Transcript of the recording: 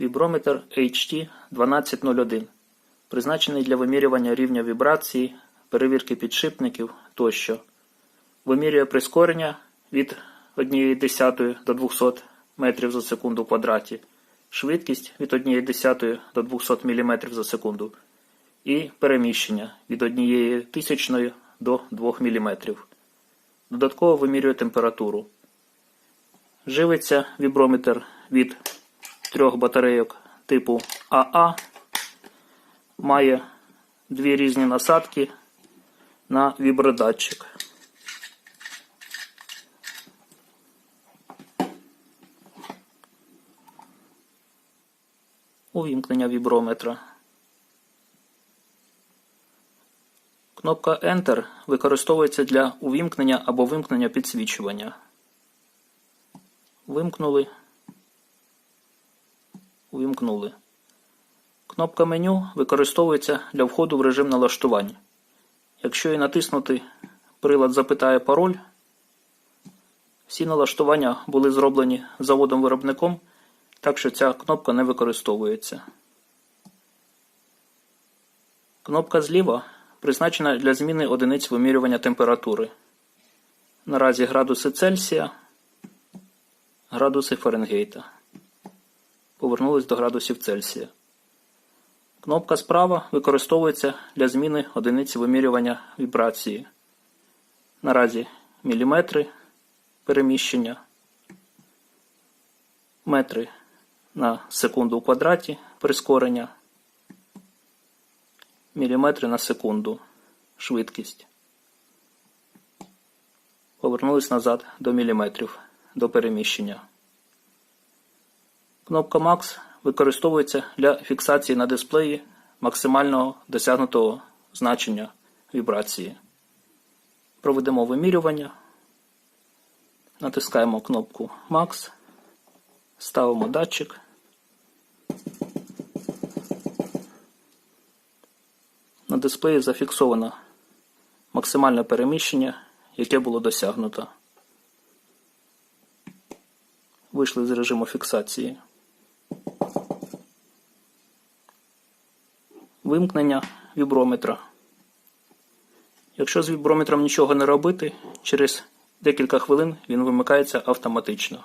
Віброметр HT 1201 призначений для вимірювання рівня вібрації, перевірки підшипників тощо. Вимірює прискорення від 1,1 до 200 метрів за секунду в квадраті, швидкість від 1,1 до 200 мм за секунду і переміщення від 1 тисячної до 2 мм. Додатково вимірює температуру. Живиться віброметр від трьох батарейок типу АА. Має дві різні насадки на вібродатчик. Увімкнення віброметра. Кнопка Enter використовується для увімкнення або вимкнення підсвічування. Вимкнули. Увімкнули. Кнопка меню використовується для входу в режим налаштувань. Якщо її натиснути, прилад запитає пароль. Всі налаштування були зроблені заводом-виробником, так що ця кнопка не використовується. Кнопка зліва призначена для зміни одиниць вимірювання температури. Наразі градуси Цельсія, градуси Фаренгейта. Повернулись до градусів Цельсія. Кнопка справа використовується для зміни одиниці вимірювання вібрації. Наразі міліметри переміщення, метри на секунду у квадраті прискорення, міліметри на секунду швидкість. Повернулись назад до міліметрів до переміщення. Кнопка Max використовується для фіксації на дисплеї максимального досягнутого значення вібрації. Проведемо вимірювання. Натискаємо кнопку Max, ставимо датчик. На дисплеї зафіксовано максимальне переміщення, яке було досягнуто. Вийшли з режиму фіксації. Вимкнення віброметра. Якщо з віброметром нічого не робити, через декілька хвилин він вимикається автоматично.